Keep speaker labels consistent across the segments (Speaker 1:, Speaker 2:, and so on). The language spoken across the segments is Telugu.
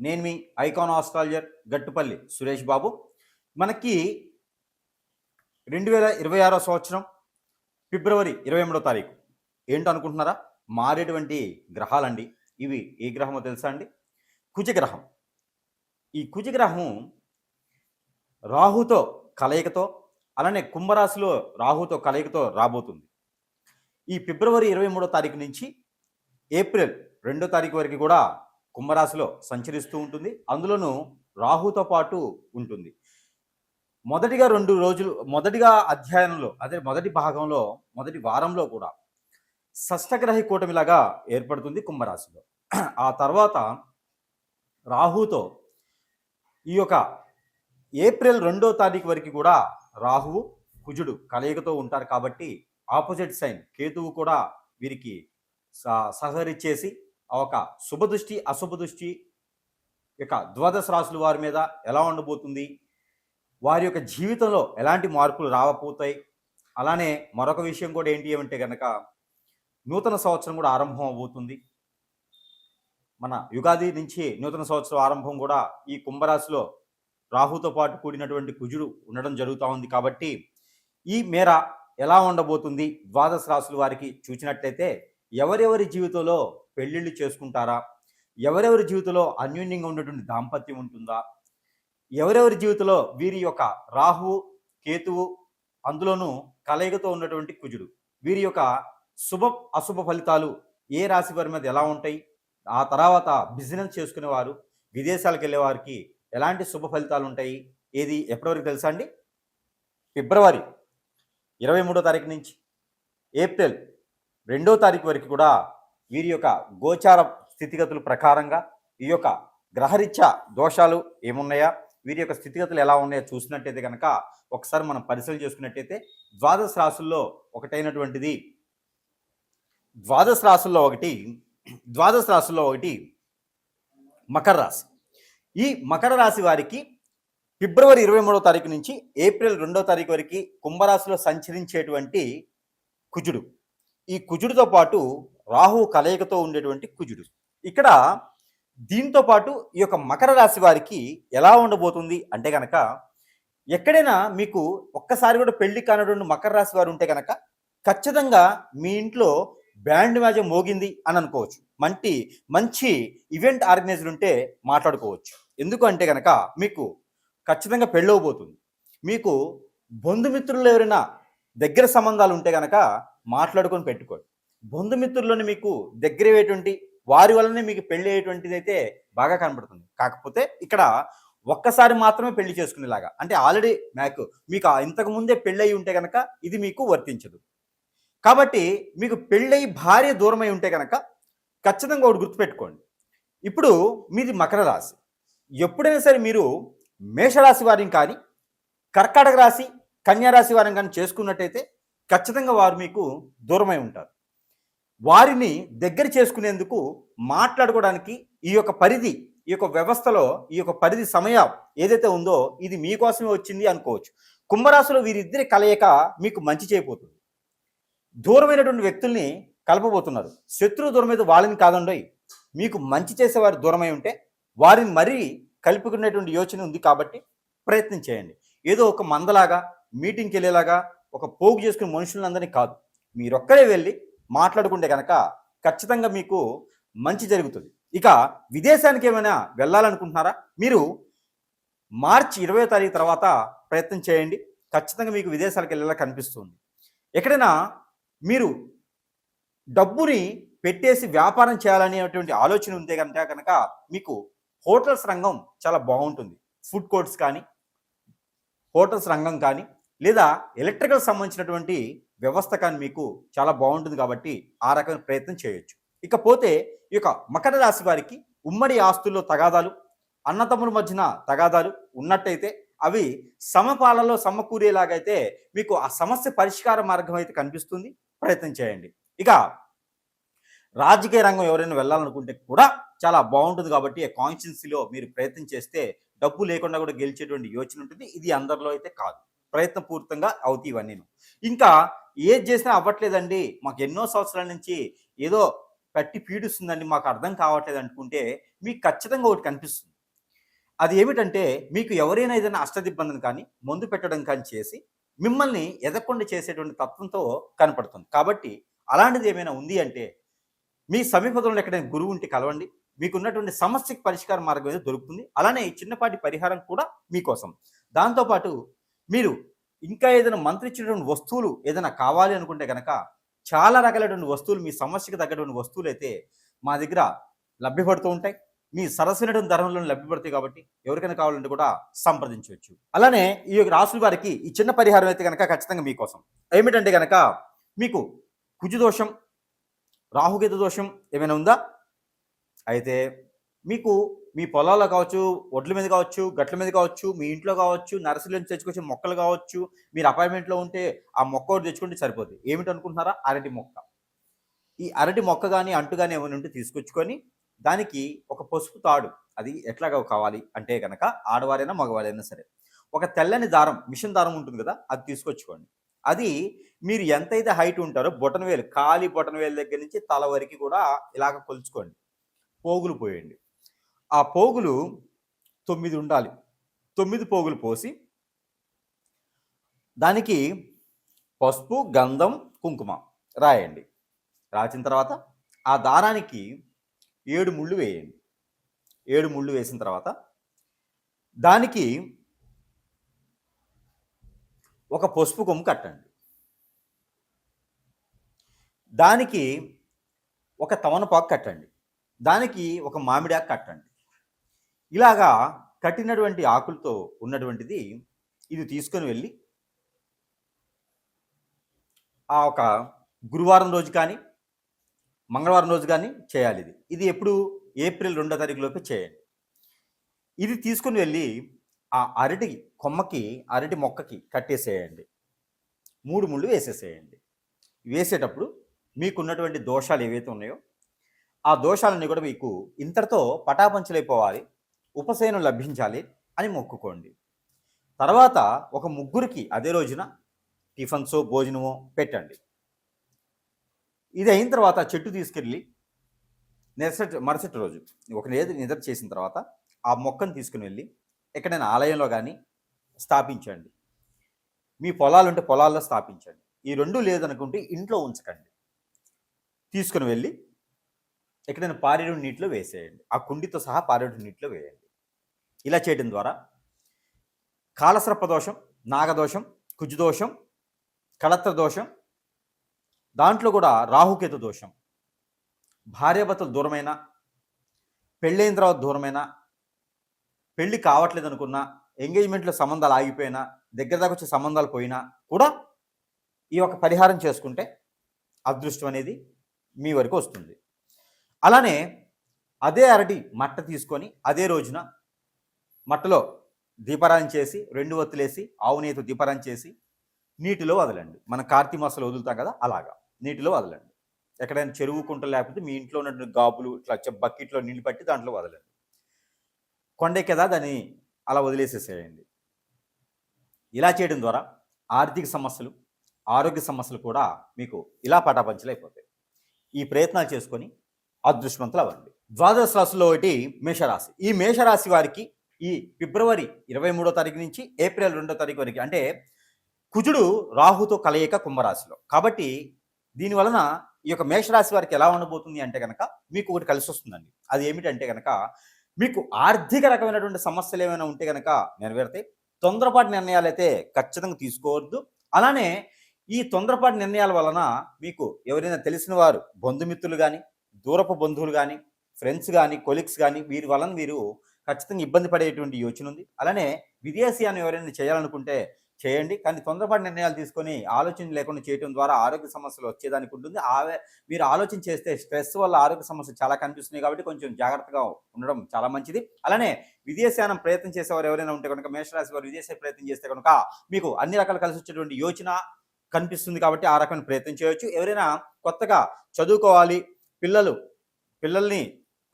Speaker 1: నేను మీ ఐకాన్ ఆస్ట్రాలజర్ గట్టుపల్లి సురేష్ బాబు. మనకి రెండు వేల ఇరవై ఆరో సంవత్సరం ఫిబ్రవరి ఇరవై ఎనిమిదో తారీఖు. ఏంటో అనుకుంటున్నారా మారేటువంటి గ్రహాలండి. ఇవి ఏ గ్రహమో తెలుసా అండి? కుజగ్రహం. ఈ కుజగ్రహం రాహుతో కలయికతో అలానే కుంభరాశిలో రాహుతో కలయికతో రాబోతుంది. ఈ ఫిబ్రవరి ఇరవై మూడో తారీఖు నుంచి ఏప్రిల్ రెండో తారీఖు వరకు కూడా కుంభరాశిలో సంచరిస్తూ ఉంటుంది. అందులోనూ రాహుతో పాటు ఉంటుంది. మొదటిగా రెండు రోజులు మొదటిగా అధ్యయనంలో అదే మొదటి భాగంలో మొదటి వారంలో కూడా షష్టగ్రహి కూటమిలాగా ఏర్పడుతుంది కుంభరాశిలో. ఆ తర్వాత రాహుతో ఈ యొక్క ఏప్రిల్ రెండో తారీఖు వరకు కూడా రాహువు కుజుడు కలయికతో ఉంటారు కాబట్టి ఆపోజిట్ సైన్ కేతువు కూడా వీరికి స- సహకరించేసి ఒక శుభదృష్టి అశుభ దృష్టి ఇక ద్వాదశ రాశుల వారి మీద ఎలా ఉండబోతుంది? వారి యొక్క జీవితంలో ఎలాంటి మార్పులు రాకపోతాయి? అలానే మరొక విషయం కూడా ఏంటి అంటే కనుక నూతన సంవత్సరం కూడా ఆరంభం అవబోతుంది మన యుగాది నుంచి నూతన సంవత్సరం ఆరంభం కూడా ఈ కుంభరాశిలో రాహుతో పాటు కూడినటువంటి కుజుడు ఉండడం జరుగుతూ ఉంది కాబట్టి ఈ మేర ఎలా ఉండబోతుంది? ద్వాదశ రాశుల వారికి చూచినట్లయితే ఎవరెవరి జీవితంలో పెళ్ళిళ్ళు చేసుకుంటారా? ఎవరెవరి జీవితంలో అన్యోన్యంగా ఉన్నటువంటి దాంపత్యం ఉంటుందా? ఎవరెవరి జీవితంలో వీరి యొక్క రాహువు కేతువు అందులోనూ కలయికతో ఉన్నటువంటి కుజుడు. వీరి యొక్క శుభ అశుభ ఫలితాలు ఏ రాశి వారి మీద ఎలా ఉంటాయి? ఆ తర్వాత బిజినెస్ చేసుకునేవారు విదేశాలకు వెళ్ళే వారికి ఎలాంటి శుభ ఫలితాలు ఉంటాయి? ఏది ఎప్పటివరకు తెలుసా అండి? ఫిబ్రవరి ఇరవై మూడో తారీఖు నుంచి ఏప్రిల్ రెండో తారీఖు వరకు కూడా వీరి యొక్క గోచార స్థితిగతుల ప్రకారంగా ఈ యొక్క గ్రహరీత్యా దోషాలు ఏమున్నాయా వీరి యొక్క స్థితిగతులు ఎలా ఉన్నాయో చూసినట్టయితే కనుక ఒకసారి మనం పరిశీలన చేసుకున్నట్టయితే ద్వాదశ రాసుల్లో ఒకటైనటువంటిది ద్వాదశ రాసుల్లో ఒకటి ద్వాదశ రాసుల్లో ఒకటి మకర రాశి. ఈ మకర రాశి వారికి ఫిబ్రవరి ఇరవై మూడో తారీఖు నుంచి ఏప్రిల్ రెండో తారీఖు వరకు కుంభరాశిలో సంచరించేటువంటి కుజుడు. ఈ కుజుడితో పాటు రాహు కలయికతో ఉండేటువంటి కుజుడు. ఇక్కడ దీంతో పాటు ఈ యొక్క మకర రాశి వారికి ఎలా ఉండబోతుంది అంటే కనుక ఎక్కడైనా మీకు ఒక్కసారి కూడా పెళ్ళి కానటువంటి మకర రాశి వారు ఉంటే కనుక ఖచ్చితంగా మీ ఇంట్లో బ్యాండ్ మ్యాజం మోగింది అని అనుకోవచ్చు. మంచి మంచి ఈవెంట్ ఆర్గనైజర్ ఉంటే మాట్లాడుకోవచ్చు. ఎందుకు అంటే కనుక మీకు ఖచ్చితంగా పెళ్ళవబోతుంది. మీకు బంధుమిత్రులు ఎవరైనా దగ్గర సంబంధాలు ఉంటే కనుక మాట్లాడుకొని పెట్టుకోండి. బంధుమిత్రుల్లోని మీకు దగ్గరయ్యేటువంటి వారి వల్లనే మీకు పెళ్ళి అయ్యేటువంటిది అయితే బాగా కనబడుతుంది కాకపోతే ఇక్కడ ఒక్కసారి మాత్రమే పెళ్ళి చేసుకునేలాగా. అంటే ఆల్రెడీ నాకు మీకు ఆ ఇంతకు ముందే పెళ్ళి అయి ఉంటే కనుక ఇది మీకు వర్తించదు. కాబట్టి మీకు పెళ్ళయి భార్య దూరమై ఉంటే కనుక ఖచ్చితంగా ఒకటి గుర్తుపెట్టుకోండి. ఇప్పుడు మీది మకర రాశి. ఎప్పుడైనా సరే మీరు మేషరాశి వారిని కానీ కర్కాటక రాశి కన్యా రాశి వారిని కానీ చేసుకున్నట్టయితే ఖచ్చితంగా వారు మీకు దూరమై ఉంటారు. వారిని దగ్గర చేసుకునేందుకు మాట్లాడుకోవడానికి ఈ యొక్క పరిధి ఈ యొక్క వ్యవస్థలో ఈ యొక్క పరిధి సమయం ఏదైతే ఉందో ఇది మీకోసమే వచ్చింది అనుకోవచ్చు. కుంభరాశిలో వీరిద్దరి కలయిక మీకు మంచి చేయబోతుంది. దూరమైనటువంటి వ్యక్తుల్ని కలపబోతున్నారు. శత్రువు దూరం మీద వాళ్ళని కాదండోయ్ మీకు మంచి చేసేవారు దూరమై ఉంటే వారిని మరీ కలుపుకునేటువంటి యోచన ఉంది కాబట్టి ప్రయత్నం చేయండి. ఏదో ఒక మందలాగా మీటింగ్కి వెళ్ళేలాగా ఒక పోగు చేసుకునే మనుషులందరినీ కాదు. మీరొక్కరే వెళ్ళి మాట్లాడుకుంటే కనుక ఖచ్చితంగా మీకు మంచి జరుగుతుంది. ఇక విదేశానికి ఏమైనా వెళ్ళాలనుకుంటున్నారా? మీరు మార్చి ఇరవై తారీఖు తర్వాత ప్రయత్నం చేయండి. ఖచ్చితంగా మీకు విదేశాలకు వెళ్ళేలా కనిపిస్తుంది. ఎక్కడైనా మీరు డబ్బుని పెట్టేసి వ్యాపారం చేయాలనేటువంటి ఆలోచన ఉంటే కనుక కనుక మీకు హోటల్స్ రంగం చాలా బాగుంటుంది. ఫుడ్ కోర్ట్స్ కానీ హోటల్స్ రంగం కానీ లేదా ఎలక్ట్రికల్ సంబంధించినటువంటి వ్యవస్థ కానీ మీకు చాలా బాగుంటుంది కాబట్టి ఆ రకమైన ప్రయత్నం చేయొచ్చు. ఇకపోతే ఈ యొక్క మకర రాశి వారికి ఉమ్మడి ఆస్తుల్లో తగాదాలు అన్నతమ్ముల మధ్యన తగాదాలు ఉన్నట్టయితే అవి సమపాలలో సమకూరేలాగైతే మీకు ఆ సమస్య పరిష్కార మార్గం అయితే కనిపిస్తుంది. ప్రయత్నం చేయండి. ఇక రాజకీయ రంగం ఎవరైనా వెళ్ళాలనుకుంటే కూడా చాలా బాగుంటుంది కాబట్టి కాన్స్టిట్యున్సీలో మీరు ప్రయత్నం చేస్తే డబ్బు లేకుండా కూడా గెలిచేటువంటి యోచన ఉంటుంది. ఇది అందరిలో అయితే కాదు. ప్రయత్నపూర్తంగా అవుతాయి ఇవన్నీ ఇంకా ఏది చేసినా అవ్వట్లేదండి. మాకు ఎన్నో సంవత్సరాల నుంచి ఏదో కట్టి పీడిస్తుందండి. మాకు అర్థం కావట్లేదు అనుకుంటే మీకు ఖచ్చితంగా ఒకటి కనిపిస్తుంది. అది ఏమిటంటే మీకు ఎవరైనా ఏదైనా అష్టదిబ్బందిని కానీ మందు పెట్టడం కానీ చేసి మిమ్మల్ని ఎదగకుండా చేసేటువంటి తత్వంతో కనపడుతుంది. కాబట్టి అలాంటిది ఏమైనా ఉంది అంటే మీ సమీపంలో ఎక్కడైనా గురువు ఉంటే కలవండి. మీకున్నటువంటి సమస్యకి పరిష్కార మార్గం అయితే దొరుకుతుంది. అలానే ఈ చిన్నపాటి పరిహారం కూడా మీకోసం. దాంతోపాటు మీరు ఇంకా ఏదైనా మంత్రిచ్చినటువంటి వస్తువులు ఏదైనా కావాలి అనుకుంటే కనుక చాలా రకాలైనటువంటి వస్తువులు మీ సమస్యకు తగ్గటువంటి వస్తువులు అయితే మా దగ్గర లభ్యపడుతూ ఉంటాయి. మీ సరసమైనటువంటి ధరంలో లభ్యపడతాయి కాబట్టి ఎవరికైనా కావాలంటే కూడా సంప్రదించవచ్చు. అలానే ఈ యొక్క రాసుల వారికి ఈ చిన్న పరిహారం అయితే కనుక ఖచ్చితంగా మీకోసం. ఏమిటంటే కనుక మీకు కుజుదోషం రాహుగీత దోషం ఏమైనా ఉందా? అయితే మీకు మీ పొలాల్లో కావచ్చు ఒడ్ల మీద కావచ్చు గట్ల మీద కావచ్చు మీ ఇంట్లో కావచ్చు నర్సరీ నుంచి తెచ్చుకొచ్చే మొక్కలు కావచ్చు మీరు అపార్ట్మెంట్లో ఉంటే ఆ మొక్క ఒకటి తెచ్చుకుంటే సరిపోతుంది ఏమిటి అనుకుంటున్నారా? అరటి మొక్క. ఈ అరటి మొక్క కానీ అంటు కానీ ఏమైనా ఉంటే తీసుకొచ్చుకొని దానికి ఒక పసుపు తాడు. అది ఎట్లాగా కావాలి అంటే కనుక ఆడవారైనా మగవారైనా సరే. ఒక తెల్లని దారం మిషన్ దారం ఉంటుంది కదా అది తీసుకొచ్చుకోండి. అది మీరు ఎంతైతే హైట్ ఉంటారో బొటన వేలు ఖాళీ బొటన వేలు దగ్గర నుంచి తల వరకు కూడా ఇలాగ కొలుచుకోండి. పోగులు పోయండి. ఆ పోగులు తొమ్మిది ఉండాలి. తొమ్మిది పోగులు పోసి దానికి పసుపు గంధం కుంకుమ రాయండి. రాసిన తర్వాత ఆ దారానికి ఏడు ముళ్ళు వేయండి. ఏడు ముళ్ళు వేసిన తర్వాత దానికి ఒక పసుపు కొమ్ము కట్టండి. దానికి ఒక తమనపాకు కట్టండి. దానికి ఒక మామిడాకు కట్టండి. ఇలాగా కట్టినటువంటి ఆకులతో ఉన్నటువంటిది ఇది తీసుకొని వెళ్ళి ఆ ఒక గురువారం రోజు కానీ మంగళవారం రోజు కానీ చేయాలి ఇది. ఇది ఎప్పుడు? ఏప్రిల్ రెండో తారీఖులోపు చేయండి. ఇది తీసుకుని వెళ్ళి ఆ అరటి కొమ్మకి అరటి మొక్కకి కట్టేసేయండి. మూడు ముళ్ళు వేసేసేయండి. వేసేటప్పుడు మీకున్నటువంటి దోషాలు ఏవైతే ఉన్నాయో ఆ దోషాలన్నీ కూడా మీకు ఇంతటితో పటాపంచలైపోవాలి. ఉపశయనం లభించాలి అని మొక్కుకోండి. తర్వాత ఒక ముగ్గురికి అదే రోజున టిఫన్సో భోజనమో పెట్టండి. ఇది అయిన తర్వాత చెట్టు తీసుకెళ్ళి నెరసటి మరుసటి రోజు ఒక నిద్ర నిద్ర చేసిన తర్వాత ఆ మొక్కను తీసుకుని వెళ్ళి ఎక్కడైనా ఆలయంలో కానీ స్థాపించండి. మీ పొలాలు ఉంటే పొలాల్లో స్థాపించండి. ఈ రెండు లేదనుకుంటే ఇంట్లో ఉంచకండి. తీసుకుని వెళ్ళి ఎక్కడైనా పారేడు నీటిలో వేసేయండి. ఆ కుండితో సహా పారేడు నీటిలో వేయండి. ఇలా చేయడం ద్వారా కాలసర్ప దోషం నాగదోషం కుజుదోషం కళత్ర దోషం దాంట్లో కూడా రాహుకేతు దోషం. భార్యాభర్తలు దూరమైన పెళ్ళైన తర్వాత దూరమైన పెళ్ళి కావట్లేదు అనుకున్నా ఎంగేజ్మెంట్లో సంబంధాలు ఆగిపోయినా దగ్గర దాకా వచ్చే సంబంధాలు పోయినా కూడా ఈ యొక్క పరిహారం చేసుకుంటే అదృష్టం అనేది మీ వరకు వస్తుంది. అలానే అదే అరటి మట్ట తీసుకొని అదే రోజున మట్టలో దీపారాధన చేసి రెండు ఒత్తులేసి ఆవు నేతి దీపారాధన చేసి నీటిలో వదలండి. మన కార్తీ మాసంలో వదులుతాం కదా అలాగా. నీటిలో వదలండి. ఎక్కడైనా చెరువు కుంట లేకపోతే మీ ఇంట్లో ఉన్న గాబులు ఇట్లా బకెట్లో నీళ్ళు పట్టి దాంట్లో వదలండి. కొండెక్కేదా దాన్ని అలా వదిలేసేసేయండి. ఇలా చేయడం ద్వారా ఆర్థిక సమస్యలు ఆరోగ్య సమస్యలు కూడా మీకు ఇలా పటాపంచలైపోతాయి ఈ ప్రయత్నాలు చేసుకొని అదృష్టవంతులు అవ్వండి. ద్వాదశ రాశిలో ఒకటి మేషరాశి. ఈ మేషరాశి వారికి ఈ ఫిబ్రవరి ఇరవై మూడో తారీఖు నుంచి ఏప్రిల్ రెండో తారీఖు వరకు అంటే కుజుడు రాహుతో కలయిక కుంభరాశిలో. కాబట్టి దీని వలన ఈ యొక్క మేషరాశి వారికి ఎలా ఉండబోతుంది అంటే కనుక మీకు ఒకటి కలిసి వస్తుందండి. అది ఏమిటంటే కనుక మీకు ఆర్థిక రకమైనటువంటి సమస్యలు ఏమైనా ఉంటే కనుక నెరవేరుతాయి తొందరపాటు నిర్ణయాలు అయితే ఖచ్చితంగా తీసుకోవద్దు. అలానే ఈ తొందరపాటు నిర్ణయాల వలన మీకు ఎవరైనా తెలిసిన వారు బంధుమిత్రులు కానీ దూరపు బంధువులు కానీ ఫ్రెండ్స్ కానీ కొలీగ్స్ కానీ వీరి వలన మీరు ఖచ్చితంగా ఇబ్బంది పడేటువంటి యోచన ఉంది. అలానే విదేశీయాన్ని ఎవరైనా చేయాలనుకుంటే చేయండి. కానీ తొందరపాటు నిర్ణయాలు తీసుకొని ఆలోచన లేకుండా చేయడం ద్వారా ఆరోగ్య సమస్యలు వచ్చేదానికి ఉంటుంది. ఆవే మీరు ఆలోచన చేస్తే స్ట్రెస్ వల్ల ఆరోగ్య సమస్యలు చాలా కనిపిస్తున్నాయి కాబట్టి కొంచెం జాగ్రత్తగా ఉండడం చాలా మంచిది. అలానే విదేశానం ప్రయత్నం చేసేవారు ఎవరైనా ఉంటే కనుక మేషరాశి వారు విదేశీ ప్రయత్నం చేస్తే కనుక మీకు అన్ని రకాలు కలిసి వచ్చేటువంటి యోచన కనిపిస్తుంది కాబట్టి ఆ రకమైన ప్రయత్నం చేయవచ్చు ఎవరైనా కొత్తగా చదువుకోవాలి పిల్లలు పిల్లల్ని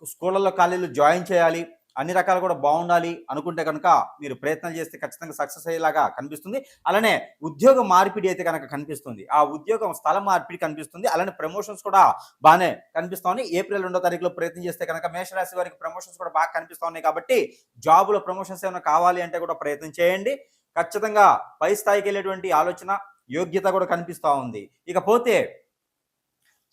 Speaker 1: స్కూళ్ళల్లో కాలేజీలు జాయిన్ చేయాలి అన్ని రకాలు కూడా బాగుండాలి అనుకుంటే కనుక మీరు ప్రయత్నం చేస్తే ఖచ్చితంగా సక్సెస్ అయ్యేలాగా కనిపిస్తుంది. అలానే ఉద్యోగ మార్పిడి అయితే కనుక కనిపిస్తుంది. ఆ ఉద్యోగం స్థల మార్పిడి కనిపిస్తుంది. అలానే ప్రమోషన్స్ కూడా బాగానే కనిపిస్తా ఉన్నాయి. ఏప్రిల్ రెండో తారీఖులో ప్రయత్నం చేస్తే కనుక మేషరాశి వారికి ప్రమోషన్స్ కూడా బాగా కనిపిస్తా ఉన్నాయి కాబట్టి జాబులో ప్రమోషన్స్ ఏమైనా కావాలి అంటే కూడా ప్రయత్నం చేయండి. ఖచ్చితంగా పై స్థాయికి వెళ్ళేటువంటి ఆలోచన యోగ్యత కూడా కనిపిస్తూ ఉంది. ఇకపోతే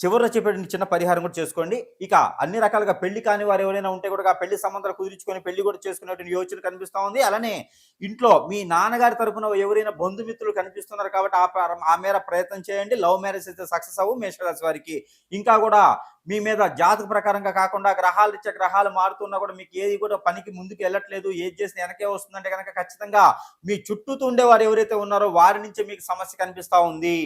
Speaker 1: చివరిలో చెప్పేటువంటి చిన్న పరిహారం కూడా చేసుకోండి. ఇక అన్ని రకాలుగా పెళ్ళి కాని వారు ఎవరైనా ఉంటే కూడా ఆ పెళ్ళి సంబంధాలు కుదిరించుకొని పెళ్ళి కూడా చేసుకునేటువంటి యోచన కనిపిస్తూ ఉంది. అలానే ఇంట్లో మీ నాన్నగారి తరపున ఎవరైనా బంధుమిత్రులు కనిపిస్తున్నారు కాబట్టి ఆ ఆ మేర ప్రయత్నం చేయండి. లవ్ మ్యారేజ్ అయితే సక్సెస్ అవ్వు మేషరాశి వారికి. ఇంకా కూడా మీ మీద జాతక ప్రకారంగా కాకుండా గ్రహాలు ఇచ్చే గ్రహాలు మారుతున్నా కూడా మీకు ఏది కూడా పనికి ముందుకు వెళ్ళట్లేదు. ఏది చేసిన వెనకే వస్తుందంటే కనుక ఖచ్చితంగా మీ చుట్టూతో ఉండేవారు ఎవరైతే ఉన్నారో వారి నుంచి మీకు సమస్య కనిపిస్తా ఉంది.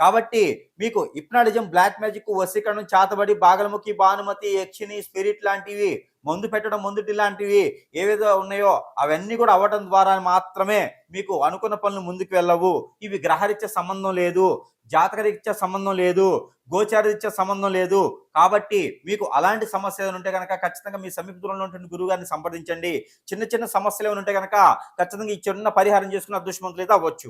Speaker 1: కాబట్టి మీకు ఇప్నాడిజం బ్లాక్ మ్యాజిక్ వశీకరణం చాతబడి బాగలముఖి భానుమతి యక్షిని స్పిరిట్ లాంటివి మందు పెట్టడం ముందుటి లాంటివి ఏవేదో ఉన్నాయో అవన్నీ కూడా అవ్వటం ద్వారా మాత్రమే మీకు అనుకున్న పనులు ముందుకు వెళ్ళవు. ఇవి గ్రహరీత్యా సంబంధం లేదు జాతకరీత్యా సంబంధం లేదు గోచారరీత్యా సంబంధం లేదు. కాబట్టి మీకు అలాంటి సమస్య ఏమైనా ఉంటే కనుక ఖచ్చితంగా మీ సమీప దూరంలో ఉంటున్న గురువు గారిని సంప్రదించండి. చిన్న చిన్న సమస్యలు ఏమైనా ఉంటే కనుక ఖచ్చితంగా ఈ చిన్న పరిహారం చేసుకున్న అదృష్టవంతులైతే అవ్వచ్చు.